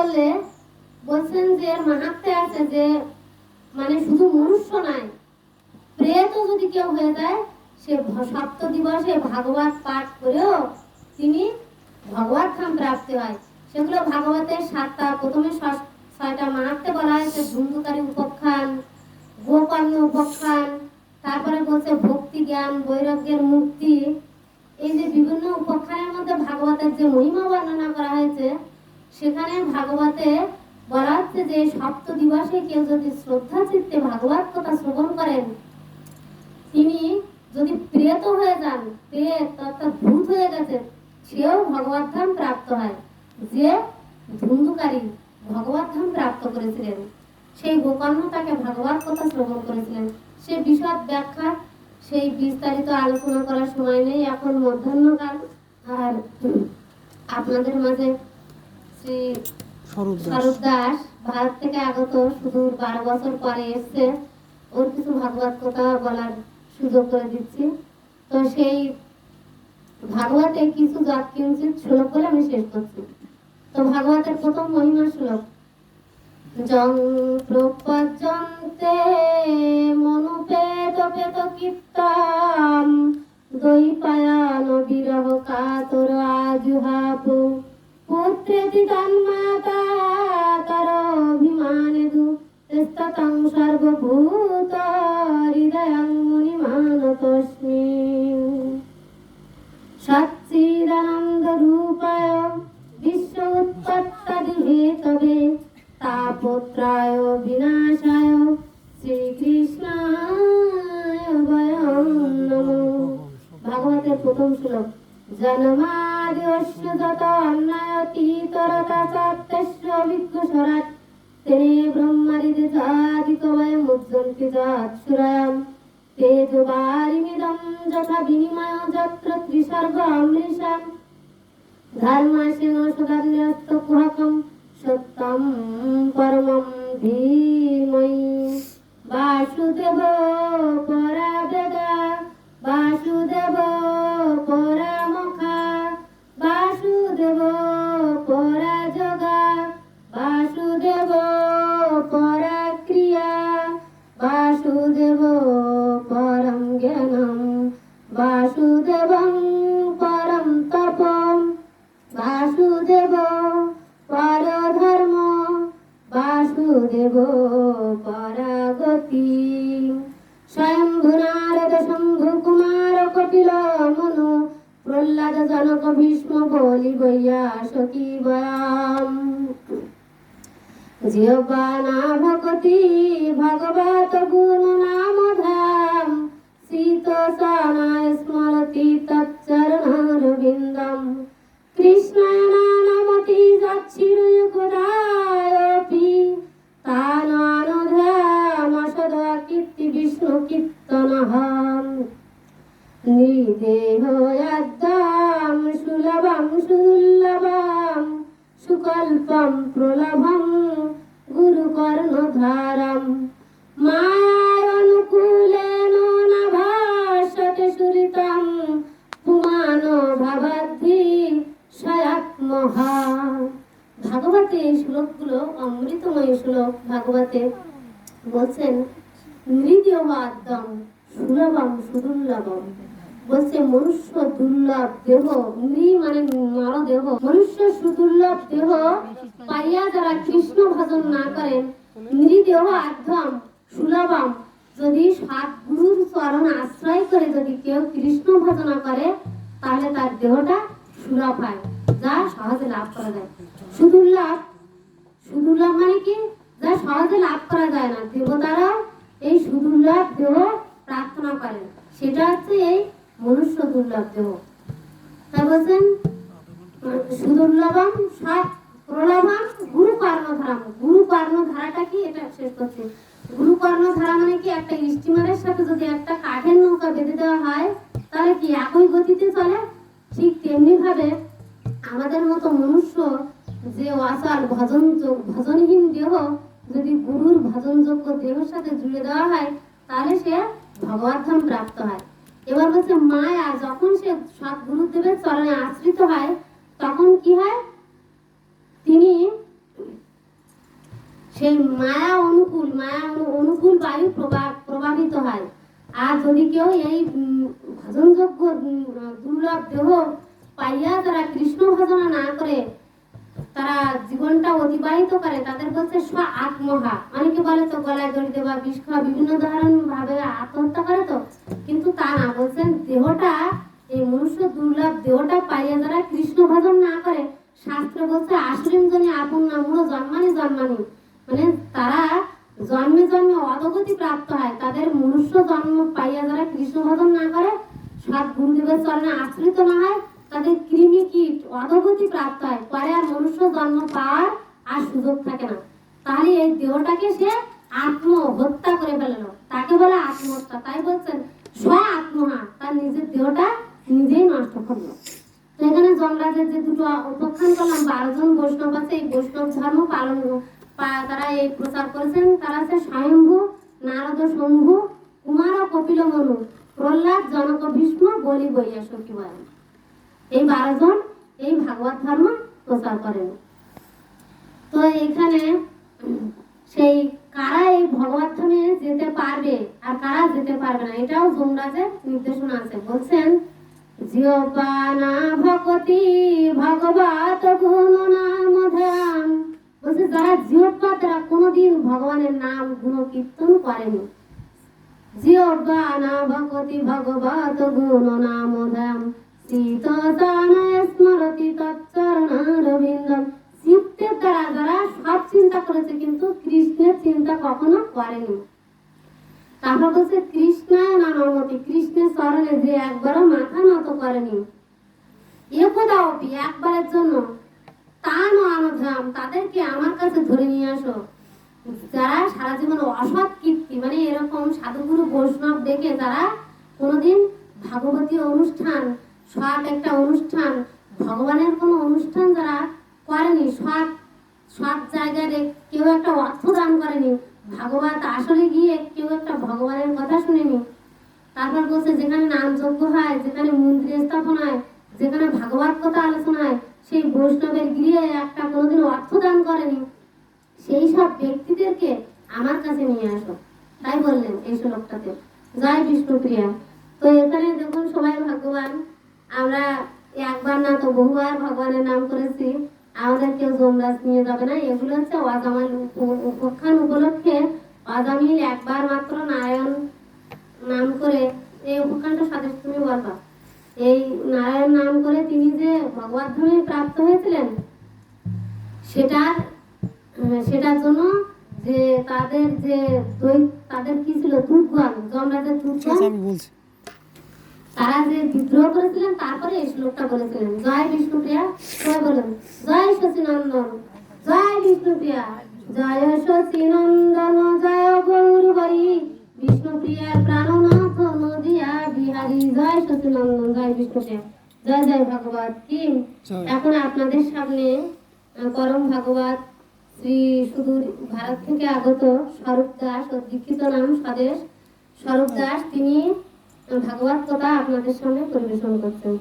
বললে বলছেন যে মাহাত্মে আছে যে মানে শুধু মনুষ্য নয় প্রেত যদি কেউ হয়ে যায়, সে সপ্ত দিবসে ভাগবত পাঠ করেও তিনি ভগবত ধাম প্রাপ্তি হয়। সেগুলো ভাগবতের সাতটা, প্রথমে ছয়টা মাহাত্মে বলা হয়েছে, ধুন্ধুকারী উপখ্যান, গোকর্ণ উপখ্যান, তারপরে বলছে ভক্তি জ্ঞান, বৈরাগ্যের মুক্তি। এই যে বিভিন্ন উপখ্যানের মধ্যে ভাগবতের যে মহিমা বর্ণনা করা হয়েছে সেখানে ভাগবতে বলা হচ্ছে যে সপ্ত দিবসে কেউ যদি শ্রদ্ধা চিত্তে ভাগবত কথা শ্রবণ করেন, তিনি যদি প্রেত হয়ে যান প্রেত অর্থাৎ ভূত হয়ে গেছে, সেও ভগবত ধাম প্রাপ্ত হয়। যে ধুন্ধুকারী ভগবত ধাম প্রাপ্ত করেছিলেন, সেই গোকর্ণ তাকে ভাগবত কথা শ্রবণ করেছিলেন। সে বিশদ ব্যাখ্যা, সেই বিস্তারিত আলোচনা করার সময় নেই, এখন মধ্যাহ্নকাল। আর আপনাদের মাঝে শ্রী স্বরূপ দাস। ভারত থেকে আগত সুদূর বারো বছর পরে এসছে। ওর কিছু ভাগবত কথা বলার সুযোগ করে দিচ্ছি। তো সেই ভাগবতে কিছু কিঞ্চিত শ্লোক বলে আমি শেষ করছি। তো ভাগবতের প্রথম মহিমা শ্লোক জং প্রপজন্তে মনুপেত পেত দৈপায়ান তন্মাতা তর অভিমানে দু স্ততং সর্বভূত হৃদয়ং মুনিমানতস্মি সচ্চিদানন্দ রূপায় বিশ্ব উৎপত্তাদি হেতবে তাপত্রায় বিনাশায় যত অন্যায়তীতরতা সত্যস্য বিঘ্নস্বরাট তেনে ব্রহ্মাদিতে জাদিকবয় মুদ্রন্তি জাৎসুরয়ম তেজবারিমিদম যথা বিনিময় যত্র ত্রিসর্গ অমৃষাম ধর্মাসীন সত্যম পরমম ধীময়ি বাসুদেব পরাবেদা বাসুদেব পরামখা বাসুদেব পরাগতি। স্বয়ম্ভু নারদ, শম্ভু কুমার, কপিল মনু, প্রহ্লাদ জনক, ভীষ্ম, বলি বৈয়া সখী বয়াম। জীবানা ভগতি ভগবত গুণ নাম ধাম। শীত সানায় স্মরতি তচ্চরণ তচ্চরণারবিন্দম কৃষ্ণায় নামতি যাচ্ছিরুযুগদায়পি গুরুকর্ণধারম মায়ানুকূলেন ন ভাষতে সুরিতম পুমান ভাবাদ্ধি স্বয়াত্মহা ভাগবতে এই শ্লোকগুলো, অমৃতময় শ্লোক ভাগবতে বলছেন, মৃদবাদ্যম সুলভম সুদুর্লভম। বলছে, মনুষ্য দুর্লভ দেহ, মৃ মানে নর দেহ মনুষ্য সুদুর্লভ দেহ পাইয়া যারা কৃষ্ণ ভজন না করেন মৃদেহ আধ্যম সুলভম। যদি সাত গুরুর চরণ আশ্রয় করে যদি কেউ কৃষ্ণ ভজনা করে, তাহলে তার দেহটা সুলভ হয়, যা সহজে লাভ করা যায়। সুদুর্লভ সুদুর্লভ মানে কি? যা সহজে লাভ করা যায় না। দেবতারাও এই সুদুর্লভ দেহ প্রার্থনা করেন। সেটা হচ্ছে এই মনুষ্য দুর্লভ দেহ। তাই বলছেন, সুদুর্লভম সব প্রলভম গুরু কর্ণধারাম গুরু কর্ণধারাটা কি? এটা শেষ করছে। গুরু কর্ণধারা মানে কি? একটা স্টিমারের সাথে যদি একটা কাঠের নৌকা বেঁধে দেওয়া হয়, তাহলে কি একই গতিতে চলে? ঠিক তেমনি ভাবে আমাদের মতো মনুষ্য যে অচল ভজন ভজনহীন দেহ, যদি গুরুর ভজনযোগ্য দেহের সাথে জুড়ে দেওয়া হয়, তাহলে সে ভগবত প্রাপ্ত হয়। এবার বলছে, মায়া, যখন সে সব গুরুদেবের চরণে আশ্রিত হয়, তখন কি হয়? তিনি সেই মায়া অনুকূল, মায়া অনু- অনুকূল বায়ু প্রভাবিত হয়। আর যদি কেউ এই ভজনযোগ্য দুর্লভ দেহ পাইয়া তারা কৃষ্ণ ভজনা না করে, তারা জীবনটা অতিবাহিত করে, তাদের বলছে স্ব আত্মহা। অনেকে বলে তো গলায় দড়ি দেওয়া বিষ খাওয়া, বিভিন্ন ধরন ভাবে আত্মহত্যা করে তো? কিন্তু তা না, বলছেন দেহটা, এই মনুষ্য দুর্লভ দেহটা পাইয়া যারা কৃষ্ণ ভজন না করে শাস্ত্র বলছে, আশ্রিম জনে আপন নামগুলো জন্মানি জন্মানি। মানে তারা জন্মে জন্মে অধগতি প্রাপ্ত হয়। তাদের মনুষ্য জন্ম পাইয়া যারা কৃষ্ণ ভজন না করে, সৎ গুরুদেবের চরণে আশ্রিত না হয়, তাদের কৃমি কীট অধগতি প্রাপ্ত হয়। পরে আর মনুষ্য জন্ম পাওয়ার আর সুযোগ থাকে না। তাহলে এই দেহটাকে সে আত্ম হত্যা করে ফেলল। তাকে বলে আত্মহত্যা। তাই বলছেন, স্ব আত্মহা। তার নিজের দেহটা নিজেই নষ্ট করল। তো এখানে যমরাজের যে দুটো উপখ্যান করলাম বারো জন বৈষ্ণব আছে, এই বৈষ্ণব ধর্ম পালন তারা এই প্রচার করেছেন। তারা আছে স্বয়ম্ভু, নারদ শম্ভু, কুমার ও কপিল মনু প্রহ্লাদ, জনক ভীষ্ম, বলি বইয়া সখী এই বারো জন এই ভাগবত ধর্ম প্রচার করেন। তো এখানে সেই কারা এই ভগবত ধামে যেতে পারবে আর কারা যেতে পারবে না, এটাও যমরাজের নির্দেশনা আছে। বলছেন জিওপানা ভকতি, ভগবত গুণ নাম ধ্যান। বলছে, যারা জিওপা তারা কোনোদিন ভগবানের নাম গুণ কীর্তন করেনি। জিওপানা ভকতি, ভগবত গুণ নাম ধ্যান। শীত স্মরতি তৎচরণারবিন্দম চিত্তের দ্বারা যারা সব চিন্তা করেছে, কিন্তু কৃষ্ণের চিন্তা কখনো করেনি। তারপর বলছে কৃষ্ণায় নানমতি কৃষ্ণের স্মরণে যে একবারও মাথা নত করেনি। একদা অপি একবারের জন্য তা নধাম তাদেরকে আমার কাছে ধরে নিয়ে আসো। যারা সারা জীবন অসৎ কীর্তি মানে এরকম সাধুগুরু বৈষ্ণব দেখে যারা কোনোদিন ভাগবতী অনুষ্ঠান, সৎ একটা অনুষ্ঠান, ভগবানের কোনো অনুষ্ঠান যারা করেনি, সৎ সৎ জায়গায় কেউ একটা অর্থ দান করেনি ভাগবত আসলে গিয়ে কেউ একটা ভগবানের কথা শুনেনি তারপর বলছে, যেখানে নাম যজ্ঞ হয়, যেখানে মন্দির স্থাপন হয়, যেখানে ভাগবত কথা আলোচনা হয়, সেই বৈষ্ণবের গৃহে একটা কোনোদিন অর্থ দান করেনি। সেই সব ব্যক্তিদেরকে আমার কাছে নিয়ে আসো। তাই বললেন এই শ্লোকটাতে। জয় বিষ্ণুপ্রিয়া তো এখানে দেখুন সবাই ভাগ্যবান। আমরা একবার না তো বহুবার ভগবানের নাম করেছি। আমাদের কেউ জমরাজ নিয়ে যাবে না, এগুলো হচ্ছে অজামাল উপ- উপাখ্যান উপলক্ষে অজামিল একবার মাত্র নারায়ণ নাম করে এই উপাখ্যানটা সাথে তুমি বলবা। এই নারায়ণ নাম করে তিনি যে ভগবত ধামে প্রাপ্ত হয়েছিলেন, সেটার সেটার জন্য যে তাদের যে তাদের কি ছিল? দুধগণ আচ্ছা আমি বলছি। তারা যে বিদ্রোহ করেছিলেন তারপরে এই শ্লোকটা বলেছিলেন জয় বিষ্ণুপ্রিয়া সবাই বলুন জয় শচীনন্দন জয় বিষ্ণুপ্রিয়া জয় শচীনন্দন জয় গৌরবাই বিষ্ণুপ্রিয়ার প্রাণনাথ নদিয়া বিহারী জয় শচীনন্দন জয় বিষ্ণুপ্রিয়া জয় জয় ভগবত কি এখন আপনাদের সামনে পরম ভাগবত শ্রী সুদূর ভারত থেকে আগত স্বরূপ দাস ও দীক্ষিত নাম স্বদেশ স্বরূপ দাস তিনি ভাগবত কথা আপনাদের সামনে পরিবেশন করছেন